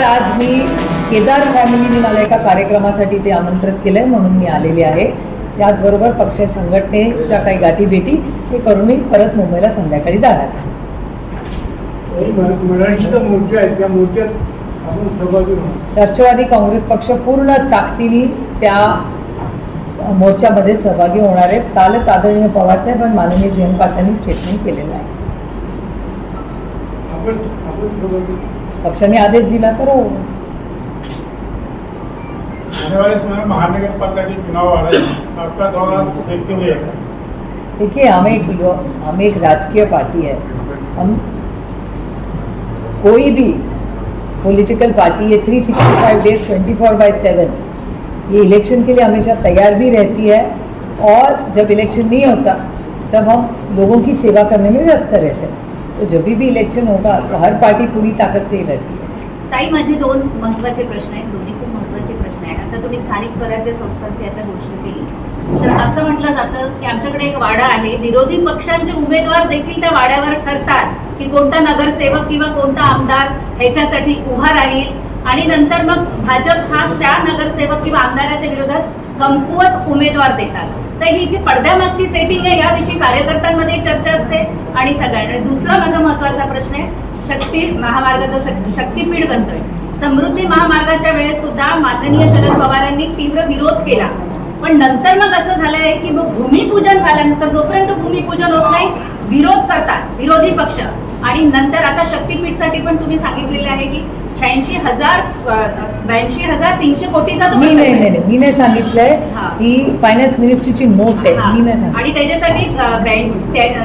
नमस्कार. आज मी केदार फॅमिलीने मला एका कार्यक्रमासाठी ते आमंत्रित केलं आहे म्हणून मी आलेली आहे. त्याचबरोबर पक्ष संघटनेच्या काही गाठीभेटी हे करून मी परत मुंबईला संध्याकाळी जाणार. आहे. काही मरा- मराठीचा मोर्चा आहे त्या मोर्चात आपण सहभागी होणार. राष्ट्रवादी काँग्रेस पक्ष पूर्ण ताकदीने त्या मोर्चामध्ये सहभागी होणार आहेत कालच आदरणीय पवारसाहेब आणि माननीय जयंत पाटलांनी स्टेटमेंट केलेलं आहे. आपण आपण सहभागी पक्षाने आदेश दिला तर हो में महानगर पालिका के चुनाव आ रहे हैं। आपका देखते हुए देखिए हम एक हम एक राजकीय पार्टी है। हम कोई भी पॉलिटिकल पार्टी ये 365 डेज़ 24 बाय 7 ये इलेक्शन के लिए हमेशा तैयार भी रहती है। और जब इलेक्शन नहीं होता तब हम लोगों की सेवा करने में व्यस्त रहते हैं। तो जब भी इलेक्शन होगा तो हर पार्टी पूरी ताकत से ही लड़ती है। ताई माझे दोन महत्त्वाचे प्रश्न आहेत दोन्ही खूप महत्त्वाचे प्रश्न आहेत. आता तुम्ही स्थानिक स्वराज्य संस्थांची आता घोषणा केली. तर असं म्हटलं जातं की आमच्याकडे एक वाडा आहे. विरोधी पक्षांचे उमेदवार देखील त्या वाड्यावर ठरतात की कोणता नगरसेवक किंवा कोणता आमदार ह्याच्यासाठी उभा राहील. आणि नंतर मग भाजप हा त्या नगरसेवक किंवा आमदाराच्या विरोधात कमकुवत उमेदवार देतात. तर ही जी पडद्यामागची सेटिंग आहे याविषयी कार्यकर्त्यांमध्ये चर्चा असते. आणि सगळ्यांना दुसरा माझा महत्त्वाचा प्रश्न आहे शक्ती महामार्गाचा शक्ती शक्तीपीठ बनतोय. समृद्धी महामार्गाच्या वेळेस सुद्धा माननीय शरद पवारांनी तीव्र विरोध केला. पण नंतर मग असं झालंय की मग भूमिपूजन झाल्यानंतर जोपर्यंत भूमिपूजन होत नाही विरोध करतात विरोधी पक्ष. आणि नंतर आता शक्तीपीठसाठी पण तुम्ही सांगितलेले आहे की शहाऐंशी हजार ब्याऐंशी हजार तीनशे कोटीचा मी नाही नाही मी नाही सांगितलंय. हा. ही फायनान्स मिनिस्ट्रीची नोट आहे. हा. मी नाही सांगितलं. आणि त्याच्यासाठी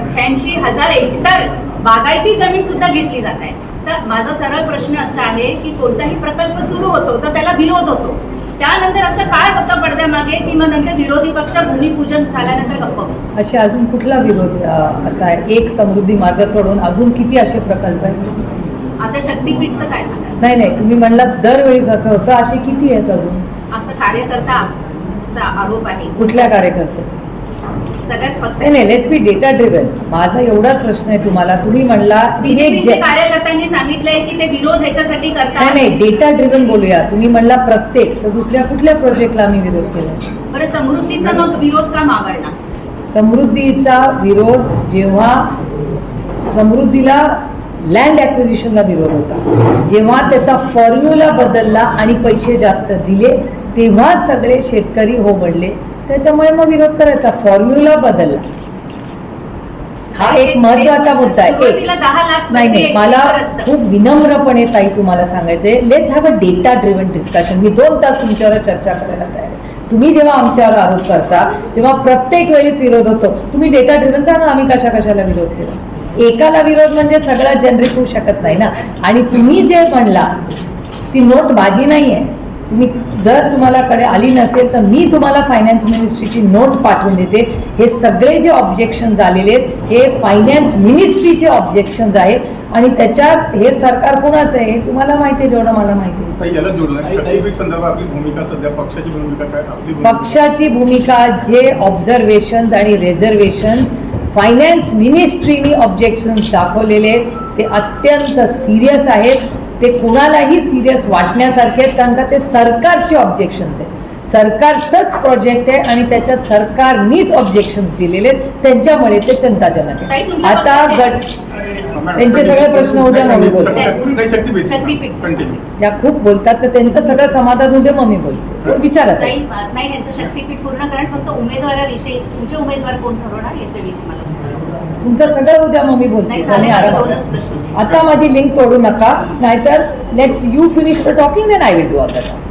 शहाऐंशी हजार हेक्टर बागायती जमीन सुद्धा घेतली जात आहे. तर माझा सरळ प्रश्न असा आहे की कोणताही प्रकल्प सुरू होतो तर त्याला विरोध होतो. त्यानंतर असं काय होतं पडद्यामागे? की मग नंतर विरोधी पक्ष भूमिपूजन झाल्यानंतर गप्प बसतो असे अजून कुठला विरोध अ, असा आहे? एक समृद्धी मार्ग सोडून अजून किती असे प्रकल्प आहेत? आता शक्तीपीठचं काय सांगाल? नाही नाही तुम्ही म्हणला दरवेळेस असं होतं. असे किती आहेत अजून? असं कार्यकर्ताचा आरोप आहे. कुठल्या कार्यकर्त्याचे? सगळ्याच पक्ष नाही लेट्स बी डेटा ड्रिव्हन माझा एवढाच प्रश्न आहे तुम्हाला. तुम्ही म्हणला विवेक बीजेपीचे जैन कार्यकर्त्यांनी सांगितलंय की ते विरोध ह्याच्यासाठी नाही करतात. नाही डेटा ड्रिव्हन बोलूया. तुम्ही म्हणला प्रत्येक तर दुसऱ्या कुठल्या प्रोजेक्टला आम्ही विरोध केला? बरं समृद्धीचा मग विरोध का मावळला समृद्धीचा विरोध जेव्हा समृद्धीला लँड ॲक्विजिशनला विरोध होता. जेव्हा त्याचा फॉर्म्युला बदलला आणि पैसे जास्त दिले तेव्हा सगळे शेतकरी हो म्हणले त्याच्यामुळे मग विरोध करायचा. फॉर्म्युला बदलला. हा एक महत्त्वाचा मुद्दा आहे. नाही नाही मला. खूप विनम्रपणे ताई तुम्हाला सांगायचंय. Let's have a data driven discussion मी दोन तास तुमच्यावर चर्चा करायला तयार. तुम्ही जेव्हा आमच्यावर आरोप करता तेव्हा प्रत्येक वेळीच विरोध होतो. तुम्ही डेटा ड्रिव्हन सांगा आम्ही कशा कशाला विरोध केला? एकाला विरोध म्हणजे सगळा जनरिक होऊ शकत नाही ना. आणि तुम्ही जे म्हणला ती नोट माझी नाही आहे तुम्ही जर तुम्हाला कडे आली नसेल तर मी तुम्हाला फायनान्स मिनिस्ट्रीची नोट पाठवून देते. हे सगळे जे ऑब्जेक्शन झालेले आहेत हे फायनान्स मिनिस्ट्रीचे ऑब्जेक्शन्स आहेत. आणि त्याच्यात हे सरकार कोणाचं आहे हे तुम्हाला माहिती आहे जेवढं मला माहिती आहे. काही याला जोडलं. शक्तीपीठ संदर्भात आपली भूमिका सध्या पक्षाची भूमिका काय? आपली भूमिका पक्षाची भूमिका जे ऑब्झर्वेशन्स आणि रिझर्वेशन्स फायनान्स मिनिस्ट्रीनी ऑब्जेक्शन्स दाखवलेले आहेत. ते अत्यंत सिरियस आहेत. ते कुणालाही सिरियस वाटण्यासारखे आहेत कारण का ते सरकारचे ऑब्जेक्शन्स आहेत. सरकारचंच प्रोजेक्ट आहे आणि त्याच्यात सरकारनीच ऑब्जेक्शन्स दिलेले आहेत. त्यांच्यामुळे ते चिंताजनक आहे. आता गट त्यांचे सगळे प्रश्न उद्या मग मी बोलते. नाही शक्तीपीठ खूप बोलतात तर त्यांचं सगळं समाधान उद्या मग मी बोलते विचारत नाही नाही ह्यांचं शक्तीपीठ पूर्ण कारण फक्त उमेदवाराविषयी तुमचे उमेदवार कोण ठरवणार याच्याविषयी मला. तुमचं सगळं उद्या मग मी बोलते आणि आता माझी लिंक तोडू नका. नाहीतर let's you finish the talking then I will do all that Shaktipeeth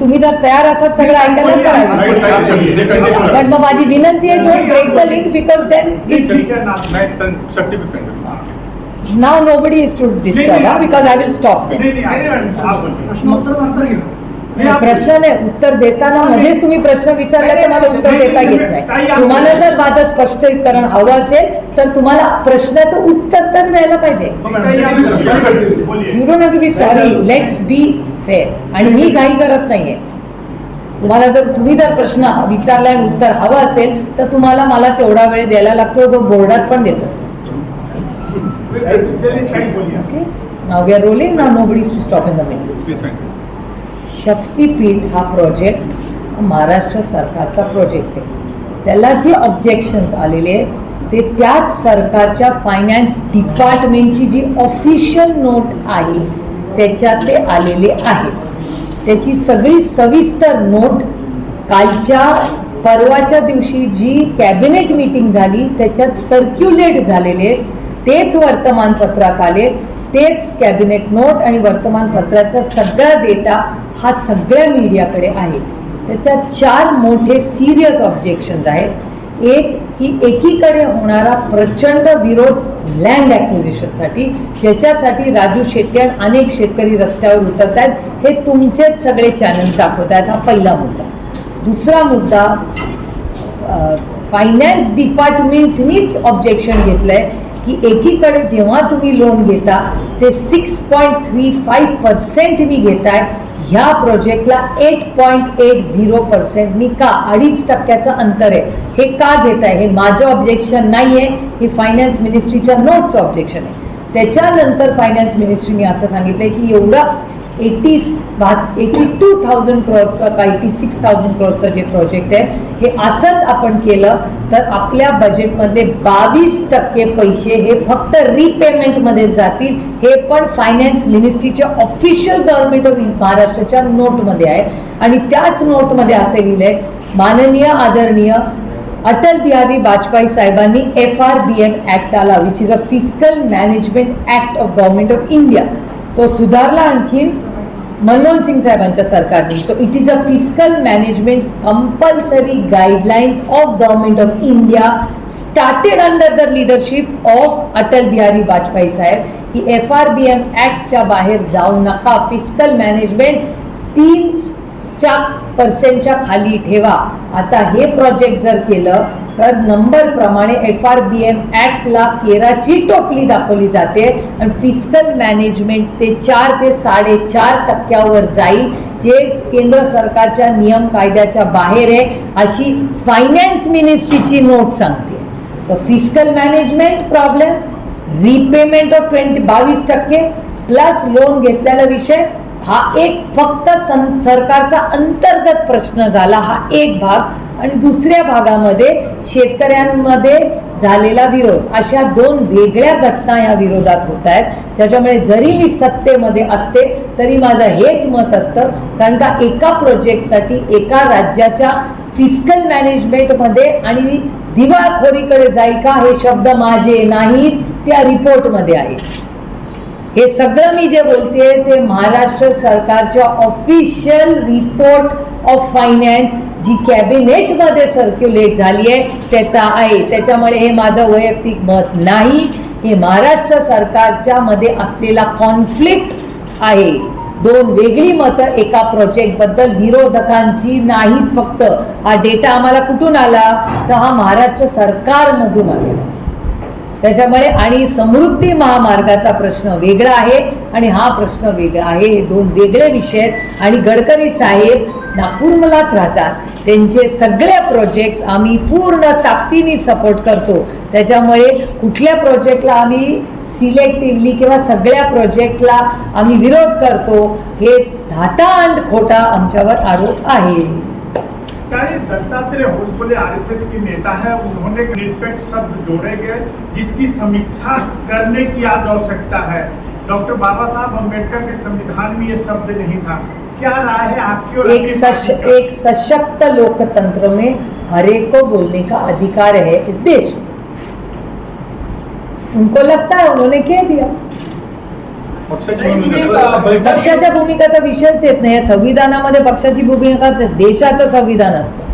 तुम्ही जर तयार असाल सगळं ऐकायला तर I will नाही, say. ताई, शक्ती- ते continue करा. पण मग माझी विनंती आहे don't break the link because then it's now nobody is to disturb because I will stop प्रश्न नाही उत्तर देताना मध्येच तुम्ही प्रश्न विचारला तर मला उत्तर देता येत नाही तुम्हाला जर माझं स्पष्टीकरण हवं असेल तर तुम्हाला प्रश्नाचं उत्तर तर मिळायला पाहिजे you don't have to be sorry let's be हे आणि मी काही करत नाहीये. तुम्हाला जर तुम्ही जर प्रश्न विचारला आणि उत्तर हवं असेल तर तुम्हाला मला तेवढा वेळ द्यायला लागतो जो बोर्डात पण देतो. Okay now we are rolling now nobody to stop in the middle Shaktipeeth हा प्रोजेक्ट महाराष्ट्र सरकारचा प्रोजेक्ट आहे. त्याला जे ऑब्जेक्शन्स आलेले आहेत ते त्याच सरकारच्या फायनान्स डिपार्टमेंटची जी ऑफिशियल नोट आहे त्याच्यात ते आलेले आहे त्याची सगळी सविस्तर नोट कालच्या परवाच्या दिवशी जी कॅबिनेट मीटिंग झाली त्याच्यात सर्क्युलेट झालेले आहेत. तेच वर्तमानपत्रात आले तेच कॅबिनेट नोट आणि वर्तमानपत्राचा सगळा डेटा हा सगळ्या मीडियाकडे आहे. त्याच्यात चार मोठे सिरियस ऑब्जेक्शन्स आहेत. एक की एकीकडे होणारा प्रचंड विरोध लँड ॲक्विजिशनसाठी ज्याच्यासाठी राजू शेट्टी आणि अनेक शेतकरी रस्त्यावर उतरत आहेत हे तुमचेच सगळे चॅनल्स दाखवत आहेत हा पहिला मुद्दा. दुसरा मुद्दा फायनान्स डिपार्टमेंटनीच ऑब्जेक्शन घेतलं आहे की एकीकडे जेव्हा तुम्ही लोन घेता ते सिक्स पॉईंट थ्री फाईव्ह पर्सेंटनी घेताय. ह्या प्रोजेक्टला एट पॉईंट एट झिरो पर्सेंटनी का अडीच टक्क्याचं अंतर आहे. हे का घेत आहे हे माझं ऑब्जेक्शन नाही आहे हे फायनान्स मिनिस्ट्रीच्या नोटचं ऑब्जेक्शन आहे. त्याच्यानंतर फायनान्स मिनिस्ट्रीने असं सांगितलं की एवढं एटी एटी टू थाउजंड क्रोअर्सचं का एटी सिक्स थाउजंड क्रोअर्सचं जे प्रोजेक्ट आहे हे असंच आपण केलं तर आपल्या बजेटमध्ये बावीस टक्के पैसे हे फक्त रिपेमेंटमध्ये जातील. हे पण फायनान्स मिनिस्ट्रीच्या ऑफिशियल गव्हर्नमेंट ऑफ महाराष्ट्राच्या नोटमध्ये आहे. आणि त्याच नोटमध्ये असे लिहिले माननीय आदरणीय अटल बिहारी वाजपेयी साहेबांनी F R B M act आला which is a physical management act of government of India तो सुधारला आणखीन मनमोहन सिंग साहेबांच्या सरकारने. So it is a physical management compulsory guidelines of government of India started under the leadership of Atal Bihari Vajpayee साहेब की F R B M ॲक्टच्या बाहेर जाऊ नका. फिजिकल मॅनेजमेंट तीन च्या पर्सेंटच्या खाली ठेवा. आता हे प्रोजेक्ट जर केलं तर नंबरप्रमाणे एफ आर बी एम ॲक्टला केराची टोपली दाखवली जाते. आणि फिस्कल मॅनेजमेंट ते चार ते साडेचार टक्क्यावर जाईल जे केंद्र सरकारच्या नियम कायद्याच्या बाहेर आहे अशी फायनान्स मिनिस्ट्रीची नोट सांगते. तर fiscal management problem repayment of twenty बावीस टक्के प्लस लोन घेतलेला विषय हा एक फक्त सं सरकारचा अंतर्गत प्रश्न झाला हा एक भाग. आणि दुसऱ्या भागामध्ये शेतकऱ्यांमध्ये झालेला विरोध. अशा दोन वेगळ्या घटना या विरोधात होत आहेत. ज्याच्यामुळे जरी मी सत्तेमध्ये असते तरी माझं हेच मत असतं कारण का एका प्रोजेक्टसाठी एका राज्याच्या फिजिकल मॅनेजमेंटमध्ये आणि दिवाळखोरीकडे जाईल का हे शब्द माझे नाहीत त्या रिपोर्टमध्ये आहेत हे सगळं मी जे बोलते ते महाराष्ट्र सरकारच्या ऑफिशियल रिपोर्ट ऑफ फायनान्स जी कॅबिनेटमध्ये सर्क्युलेट झाली आहे त्याचा आहे. त्याच्यामुळे हे माझं वैयक्तिक मत नाही. हे महाराष्ट्र सरकारच्या मध्ये असलेला कॉन्फ्लिक्ट आहे. दोन वेगळी मतं एका प्रोजेक्टबद्दल विरोधकांची नाहीत फक्त. हा डेटा आम्हाला कुठून आला? तर हा महाराष्ट्र सरकारमधून आला. त्याच्यामुळे आणि समृद्धी महामार्गाचा प्रश्न वेगळा आहे आणि हा प्रश्न वेगळा आहे. हे दोन वेगळे विषय आहेत. आणि गडकरी साहेब नागपूरमलाच राहतात. त्यांचे सगळे प्रोजेक्ट्स आम्ही पूर्ण ताकदीने सपोर्ट करतो. त्याच्यामुळे कुठल्या प्रोजेक्टला आम्ही सिलेक्टिव्हली किंवा सगळ्या प्रोजेक्टला आम्ही विरोध करतो हे धातांड खोटा आमच्यावर आरोप आहे. क्या ये दत्तात्रेय होसबले आरएसएस के नेता है उन्होंने निरपेक्ष शब्द जोड़े गए जिसकी समीक्षा करने की आज आवश्यकता है। डॉक्टर बाबा साहब अंबेडकर के संविधान में ये शब्द नहीं था। क्या राय है आपकी और एक सश, एक सशक्त लोकतंत्र में हर एक को बोलने का अधिकार है इस देश उनको लगता है उन्होंने कह दिया? पक्षाच्या भूमिकाचा विषयच येत नाही. या संविधानामध्ये पक्षाची भूमिका देशाचं संविधान असतं.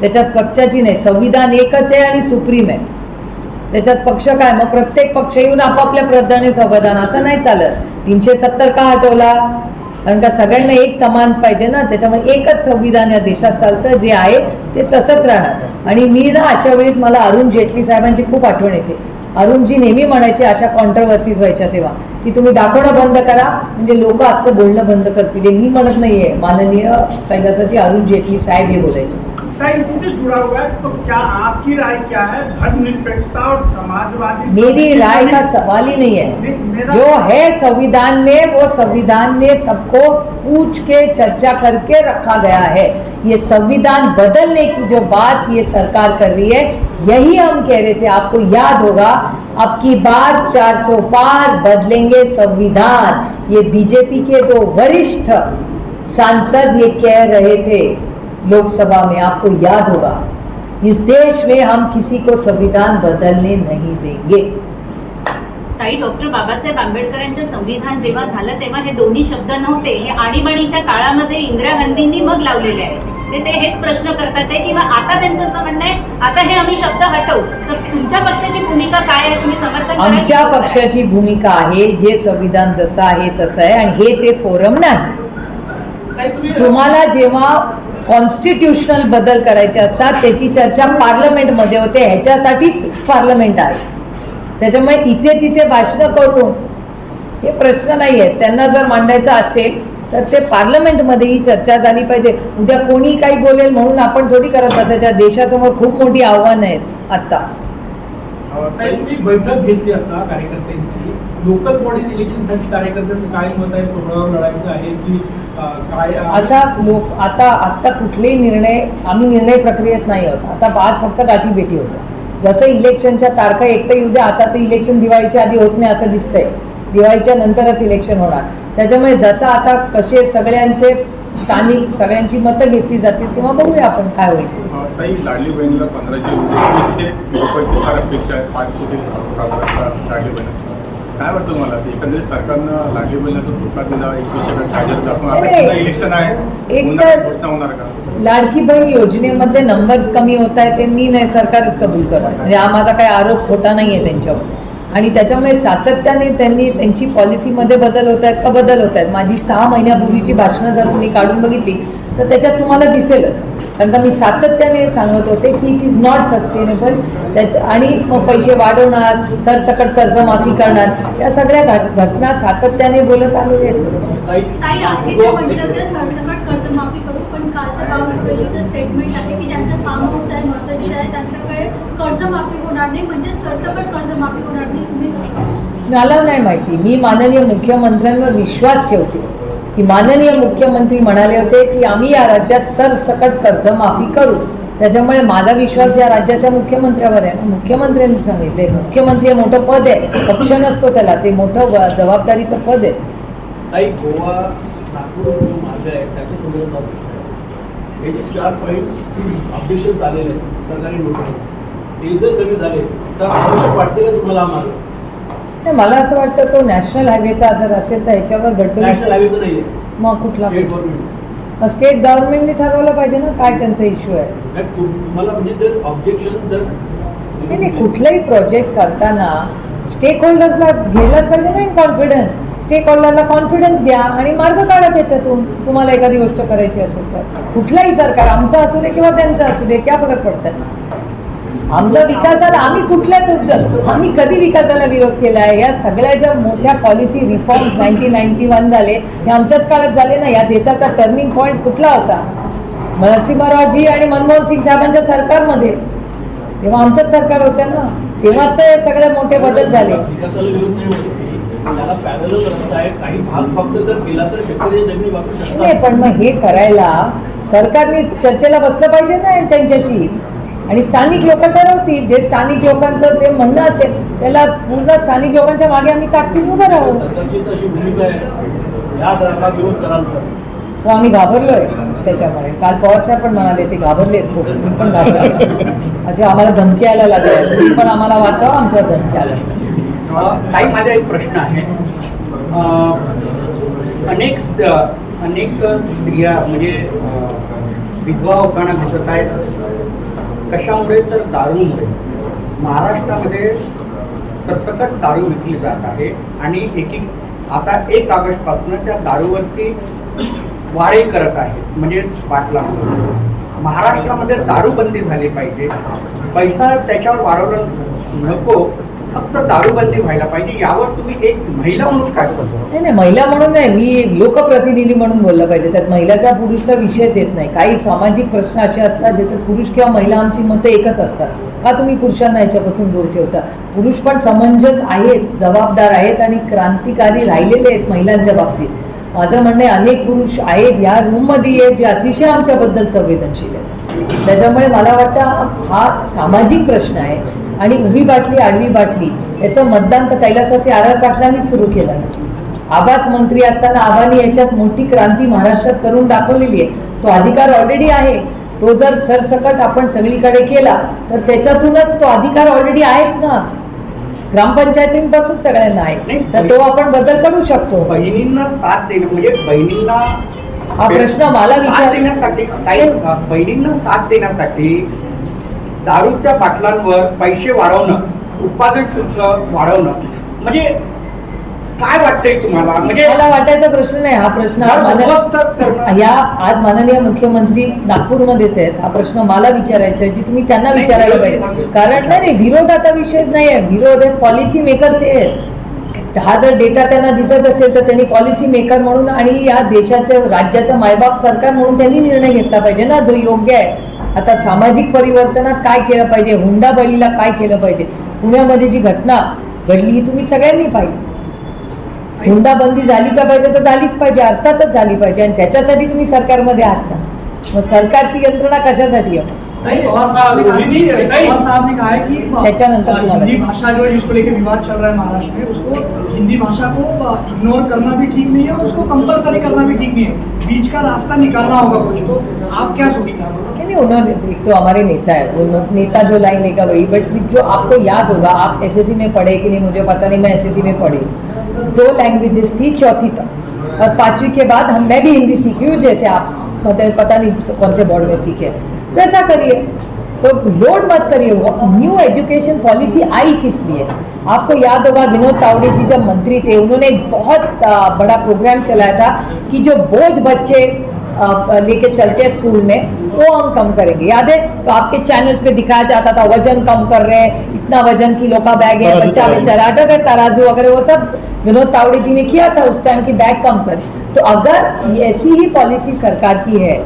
त्याच्यात पक्षाची नाही. संविधान एकच आहे आणि सुप्रीम आहे. त्याच्यात पक्ष काय? मग प्रत्येक पक्ष येऊन आपापल्या प्रधाने संविधान. असं नाही चालत. तीनशे सत्तर का हटवला? कारण का सगळ्यांना एक समान पाहिजे ना? त्याच्यामुळे एकच संविधान या देशात चालतं. जे आहे ते तसंच राहणार. आणि मी ना अशा वेळेस मला अरुण जेटली साहेबांची खूप आठवण येते. अरुणजी नेहमी म्हणायचे अशा कॉन्ट्रवर्सीज व्हायच्या तेव्हा. की तुम्ही दाखवणं बंद करा. म्हणजे लोक असं बोलणं बंद करतील. मी म्हणत नाहीये. माननीय कैलासाची अरुण जेटली साहेब हे बोलायचे. का इसी से जुड़ा हुआ है तो क्या आपकी राय क्या है? धर्मनिरपेक्षता और समाजवादी मेरी राय का सवाल ही नहीं है। जो है संविधान में वो संविधान में सबको पूछ के चर्चा करके रखा गया है। ये संविधान बदलने की जो बात ये सरकार कर रही है यही हम कह रहे थे। आपको याद होगा अब की बार 400 पार बदलेंगे संविधान। ये बीजेपी के दो वरिष्ठ सांसद ये कह रहे थे। लोकसभा में आपको याद होगा इस देश में हम किसी को संविधान बदलने नहीं देंगे। ताई डॉक्टर बाबासाहेब आंबेडकरांचं संविधान जेव्हा झालं तेव्हा हे दोन्ही शब्द नव्हते. हे आणीबाणीच्या काळामध्ये इंदिरा गांधींनी मग लावलेले आहेत. ते ते हेच प्रश्न करतात आहे किंवा आता त्यांचं असं म्हणणं आहे आता हे आम्ही शब्द हटवू. तर तुमच्या पक्षाची भूमिका काय आहे? तुम्ही समर्थन आमच्या? पक्षाची भूमिका आहे जे संविधान जसं आहे तसं आहे आणि हे ते फोरम नाही. तुम्हाला जेव्हा कॉन्स्टिट्युशनल बदल करायचे असतात त्याची चर्चा पार्लमेंटमध्ये होते ह्याच्यासाठीच पार्लमेंट आहे. त्याच्यामुळे इथे तिथे भाषणं करून हे प्रश्न नाही आहेत त्यांना जर मांडायचं असेल तर ते पार्लमेंटमध्येही चर्चा झाली पाहिजे. उद्या कोणी काही बोलेल म्हणून आपण थोडी करत असायच्या देशासमोर खूप मोठी आव्हानं आहेत आत्ता ताई, तुम्ही बैठक घेतली आता कार्यकर्त्यांची? लोकल बॉडीज इलेक्शनसाठी कार्यकर्त्यांचं काय मत आहे? सोहळ्यावर लढायचं आहे की काय असा लोक आता आत्ता कुठलेही निर्णय आम्ही निर्णय प्रक्रियेत नाही आहोत. आता आज फक्त गाठी भेटी होत्या. जसं इलेक्शनच्या तारखा एकटं येऊ द्या आता तर इलेक्शन दिवाळीच्या आधी होत नाही असं दिसतंय. दिवाळीच्या नंतरच इलेक्शन होणार. त्याच्यामुळे जसं आता कसे सगळ्यांचे स्थानिक सगळ्यांची मतं घेतली जातील तेव्हा बघूया आपण काय होईल. ताई लाडली बहिणीला पंधराशे रुपयाची फार अपेक्षा आहे पाच कोटी साधारणतः लाडली बहीण काय वाटतं मला एकंदरीत सरकारनं लाडली बहिणीचा धोका दिला एकवीसशे कायद्यात आपण आता नाही, पुन्हा इलेक्शन आहे. एक घोषणा होणार का? लाडकी बहीण योजनेमधले नंबर्स कमी होत आहेत ते मी नाही सरकारच कबूल करत. म्हणजे हा माझा काही आरोप खोटा नाही आहे त्यांच्यावर. आणि त्याच्यामुळे सातत्याने त्यांनी त्यांची पॉलिसीमध्ये बदल होत आहेत का बदल होत आहेत? माझी सहा महिन्यापूर्वीची भाषणं जर तुम्ही काढून बघितली तर त्याच्यात तुम्हाला दिसेलच. कारण का मी सातत्याने सांगत होते की इट इज नॉट सस्टेनेबल त्याच्या आणि मग पैसे वाढवणार सरसकट कर्जमाफी करणार या सगळ्या घट घटना सातत्याने बोलत आलेल्या आहेत. कर्जमाफी करू. पण कालचं बावनकुळेचं स्टेटमेंट आहे की ज्यांचं फार्म हाऊस आहे मर्सडीज आहे त्यांच्याकडे कर्जमाफी होणार नाही. म्हणजे सरसकट कर्जमाफी होणार नाही. तुम्ही? मला नाही माहिती. मी माननीय मुख्यमंत्र्यांवर विश्वास ठेवते. की माननीय मुख्यमंत्री म्हणाले होते की आम्ही या राज्यात सरसकट कर्जमाफी करू. त्याच्यामुळे माझा विश्वास या राज्याच्या मुख्यमंत्र्यावर आहे. मुख्यमंत्र्यांनी सांगितले मुख्यमंत्री हे मोठं पद आहे. पक्ष नसतो त्याला. ते मोठं जबाबदारीचं पद आहे. गोवा नागपूर जो मार्ग आहे त्याच्या संदर्भात प्रश्न आहे. हे जे चार पॉईंट्स ऑब्जेक्शन्स आलेले आहेत सरकारी नोटरी ते जर कमी झाले तर आवश्यक वाटते का तुम्हाला मार्ग नाही, मला असं वाटतं तो नॅशनल हायवेचा जर असेल तर याच्यावर नॅशनल गडकरी मग कुठला? स्टेट गव्हर्नमेंट स्टेट गव्हर्नमेंटने ठरवलं पाहिजे ना काय त्यांचा इश्यू आहे. म्हणजे जर ऑब्जेक्शन जर नाही नाही कुठलाही प्रोजेक्ट करताना स्टेक होल्डर्सला घ्यायलाच पाहिजे ना इन कॉन्फिडन्स स्टेक होल्डरला कॉन्फिडन्स घ्या आणि मार्ग काढा त्याच्यातून. तुम्हाला एखादी गोष्ट करायची असेल तर. कुठलाही सरकार आमचं असू दे किंवा त्यांचं असू दे क्या फरक पडतात आमचा विकासाला आम्ही कुठल्या आम्ही कधी विकासाला विरोध केला आहे या सगळ्या ज्या मोठ्या policy reforms nineteen ninety one झाले हे आमच्याच काळात झाले ना या देशाचा टर्निंग पॉईंट कुठला होता? नरसिंहरावजी आणि मनमोहन सिंग साहेबांच्या सरकारमध्ये. तेव्हा आमच्याच सरकार होत्या ना. तेव्हाच तर सगळे मोठे बदल झाले. त्याला पॅरल रस्ता आहे. काही भाग फक्त जर केला तर शेतकरी जमिनी वापरू नाही शकतात पण मग हे करायला सरकारने चर्चेला बसलं पाहिजे ना त्यांच्याशी. आणि स्थानिक लोक ठरवतील. जे स्थानिक लोकांचं जे म्हणणं असेल त्याला पूर्ण स्थानिक लोकांच्या मागे आम्ही ताकदीने उभं राहू. सरकारची तर अशी भूमिका आहे. विरोध कराल तर. हो आम्ही घाबरलोय त्याच्यामुळे. काल पवार साहेब पण म्हणाले ते घाबरलेत खूप. मी पण घाबरले असे आम्हाला धमकी यायला लागल्या तुम्ही पण आम्हाला वाचावं आमच्यावर धमकी आल्या काही माझा एक प्रश्न आहे. अनेक अनेक स्त्रिया म्हणजे विधवा होताना दिसत आहेत. कशामुळे तर दारूमुळे. महाराष्ट्रामध्ये सरसकट दारू विकली जात आहे आणि एक आता एक ऑगस्टपासून त्या दारूवरती वारे करत आहेत म्हणजे बाटला. महाराष्ट्रामध्ये दारूबंदी झाली पाहिजे. पैसा त्याच्यावर वाढवलं नको. फक्त दारूबंदी व्हायला पाहिजे यावर तुम्ही एक महिला म्हणून काय करतो? नाही नाही महिला म्हणून नाही मी लोकप्रतिनिधी म्हणून बोललं पाहिजे. त्यात महिला किंवा पुरुषचा विषयच येत नाही. काही सामाजिक प्रश्न असे असतात ज्याच्यात पुरुष किंवा महिला आमची मतं एकच असतात. का तुम्ही पुरुषांना याच्यापासून दूर ठेवता? पुरुष पण समंजस आहेत जबाबदार आहेत आणि क्रांतिकारी राहिलेले आहेत महिलांच्या बाबतीत. माझं म्हणणं अनेक पुरुष आहेत या रूममध्ये आहेत जे अतिशय आमच्याबद्दल संवेदनशील आहेत. त्याच्यामुळे मला वाटतं हा सामाजिक प्रश्न आहे. आणि उभी बाटली आडवी बाटली याचं मतदान तर कैलासाचे आर आर पाटलांनीच सुरू केलं. ना आबाच मंत्री असताना आबानी याच्यात मोठी क्रांती महाराष्ट्रात करून दाखवलेली आहे. तो अधिकार ऑलरेडी आहे. तो जर सरसकट आपण सगळीकडे केला तर त्याच्यातूनच तो अधिकार ऑलरेडी आहेच ना. ग्रामपंचायतींपासून सगळ्यांना आहे. तर तो आपण बदल करू शकतो. बहिणींना साथ देणं म्हणजे बहिणींना हा प्रश्न मला साथ विचार देण्यासाठी ताई, बहिणींना साथ देण्यासाठी दारूच्या बाटलांवर पैसे वाढवणं उत्पादन शुल्क वाढवणं म्हणजे काय वाटतंय तुम्हाला? म्हणजे मला वाटायचा प्रश्न नाही हा प्रश्न आज या आज माननीय मुख्यमंत्री नागपूरमध्येच आहेत. हा प्रश्न मला विचारायचा आहे जी तुम्ही त्यांना विचारायला पाहिजे. कारण नाही नाही विरोधाचा विषयच नाही आहे. विरोध आहे पॉलिसी मेकर ते आहेत. हा जर डेटा त्यांना दिसत असेल तर त्यांनी पॉलिसी मेकर म्हणून आणि या देशाचं राज्याचं मायबाप सरकार म्हणून त्यांनी निर्णय घेतला पाहिजे ना जो योग्य आहे. आता सामाजिक परिवर्तनात काय केलं पाहिजे? हुंडाबळीला काय केलं पाहिजे? पुण्यामध्ये जी घटना घडली ही तुम्ही सगळ्यांनी पाहिली. हुंडाबंदी झाली का पाहिजे तर झालीच पाहिजे अर्थातच झाली पाहिजे. आणि त्याच्यासाठी तुम्ही सरकारमध्ये आहात ना. मग सरकारची यंत्रणा कशासाठी आहे? साहब ने कहा है कि हिंदी भाषा जो है जिसको लेकर विवाद चल रहा है महाराष्ट्र में उसको हिंदी भाषा को इग्नोर करना भी ठीक नहीं है और उसको कंपलसरी करना भी ठीक नहीं है. बीच का रास्ता निकालना होगा कुछ तो आप क्या सोचते हैं? नहीं नहीं उन्होंने एक तो हमारे नेता है वो नेता जो लाइन लेगा वही बट जो आपको याद होगा आप एसएससी में पढ़े कि नहीं मुझे पता नहीं मैं एसएससी में पढ़ी। दो लैंग्वेजेस थी, चौथी तक। और पांचवी के बाद हम, मैं भी हिंदी सीखी हूँ, जैसे आप मतलब पता नहीं कौन से बोर्ड में सीखे। वैसा करिए तो लोड मत करिए न्यू एजुकेशन पॉलिसी आई किस लिए? आपको याद होगा, विनोद तावड़े जी जब मंत्री थे, उन्होंने एक बहुत बड़ा प्रोग्राम चलाया था कि जो बोझ बच्चे लेके चलते हैं स्कूल में वो हम कम करेंगे। याद है तो आपके चैनल्स पे दिखाया जाता था वज़न कम कर रहे हैं इतना वज़न किलो का बैग है बच्चा बेचारा अटक है तराजू वगैरह वो सब विनोद तावड़े जी ने किया था उस टाइम की बैग कम कर। तो अगर ऐसी ही पॉलिसी सरकार की है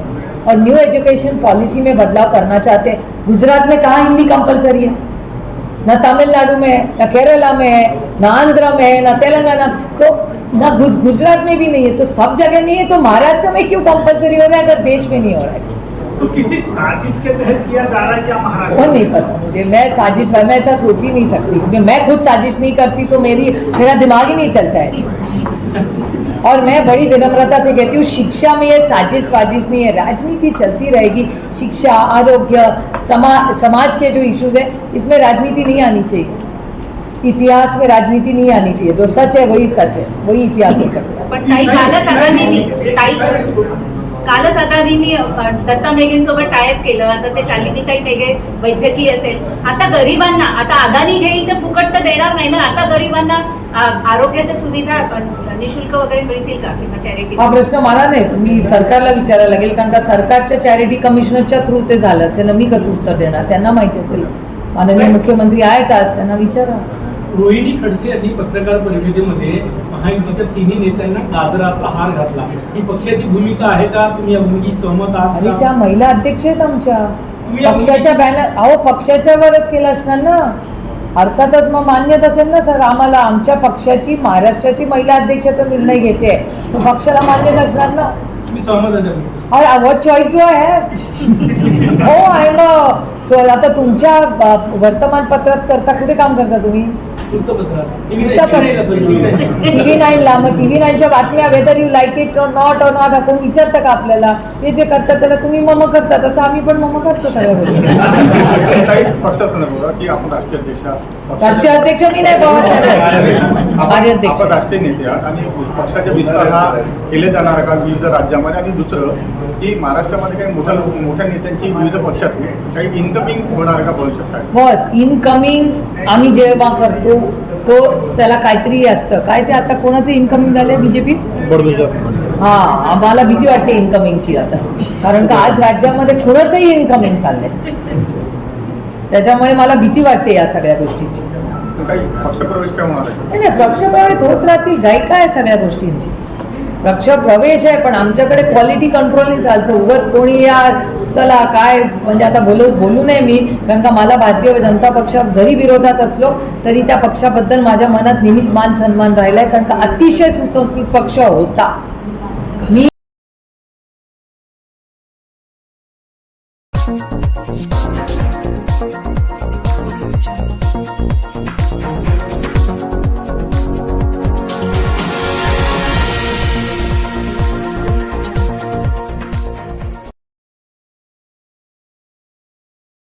और न्यू एजुकेशन पॉलिसी में बदलाव करना चाहते हैं गुजरात में कहाँ हिंदी कंपलसरी है? न तमिलनाडु में है न केरला में है न आंध्र में है न तेलंगाना। तो न गुज- गुजरात में भी नहीं है तो सब जगह नहीं है तो महाराष्ट्र में क्यों कंपलसरी हो रहा है अगर देश में नहीं हो रहा है? तो किसी साजिश के तहत किया जा रहा है क्या वो महाराष्ट्र नहीं पता मुझे मैं साजिश मैं ऐसा सोच ही नहीं सकती क्योंकि मैं खुद साजिश नहीं करती तो मेरी मेरा दिमाग ही नहीं चलता है और मैं बड़ी विनम्रता से कहती हूँ शिक्षा में ये साजिश वाजिश नहीं है राजनीति चलती रहेगी शिक्षा आरोग्य समा समाज के जो इश्यूज़ है इसमें राजनीति नहीं आनी चाहिए इतिहास में राजनीति नहीं आनी चाहिए जो सच है वही सच है वही इतिहास हो सकता है कालच कालच अदानींनी अ, दत्ता मेघेंसोबत टायप केलं. आता ते शालिनीताई मेघे वैद्यकीय असेल. आता गरिबांना आता अदानी घेईल तर फुकट तर देणार नाही ना आता गरिबांना आरोग्याच्या सुविधा निशुल्क वगैरे मिळतील का किंवा चॅरिटी हा प्रश्न मला नाही. तुम्ही सरकारला विचारायला लागेल कारण का सरकारच्या चॅरिटी कमिशनरच्या थ्रू ते झालं असेल. मी कसं उत्तर देणार? त्यांना माहिती असेल. माननीय मुख्यमंत्री आहेत आज त्यांना विचारा. रोहिणी खडसे यांनी पत्रकार परिषदेमध्ये महायुतीच्या तिन्ही नेत्यांना गाजराचा हार घातला. ही पक्षाची भूमिका आहे का? तुम्ही या भूमिकी सहमत आहात आणि का? त्या महिला अध्यक्ष आहेत आमच्या. तुम्ही या पक्षाच्या भूमिकेशी- बॅनर अहो पक्षाच्या वरच केलं असणार ना. अर्थातच मग मान्यच असेल ना सर आम्हाला. आमच्या पक्षाची महाराष्ट्राची महिला अध्यक्ष तो निर्णय घेते. तो पक्षाला मान्यच असणार ना. तुम्ही सहमत आहे त्या भूमिकेशी? और what choice do I have हो आय आता तुमच्या अ, वर्तमानपत्रात करता कुठे काम करता तुम्ही? टीव्ही नाईनला मग टीव्ही नाईनच्या बातम्या whether you like it or not or not आपण विचारतं का आपल्याला? ते जे करतात त्याला तुम्ही मम करता तसं आम्ही पण मम करतो सगळ्या गोष्टी. काही पक्षासंदर्भात बघा की आपण राष्ट्रीय अध्यक्ष अध्यक्ष मी नाही आपण कार्याध्यक्ष आपण राष्ट्रीय नेते आणि पक्षाचा विस्तार हा केले जाणार का विविध राज्यामध्ये. आणि दुसरं की महाराष्ट्रामध्ये काही मोठ्या मोठ्या नेत्यांची विविध पक्षात काही इन्कमिंग होणार का भविष्यात? बस इनकमिंग आम्ही जेव्हा करतो तो त्याला काहीतरी असतं. काय ते आता कोणाचं इन्कमिंग झालंय बीजेपीत हा आम्हाला भीती वाटते इन्कमिंगची आता. कारण का आज राज्यामध्ये कुणाचंही इन्कमिंग चाललंय. त्याच्यामुळे मला भीती वाटते या सगळ्या गोष्टीची. काही पक्षप्रवेश काय होणार आहे? नाही नाही पक्षप्रवेश होत राहतील घाई काय सगळ्या गोष्टींची. पक्षप्रवेश आहे पण आमच्याकडे क्वालिटी कंट्रोलनी चालतं. उगाच कोणी या चला काय? म्हणजे आता बोलू बोलू नये मी कारण का मला भारतीय जनता पक्ष जरी विरोधात असलो तरी त्या पक्षाबद्दल माझ्या मनात नेहमीच मान सन्मान राहिलाय कारण का अतिशय सुसंस्कृत पक्ष होता. मी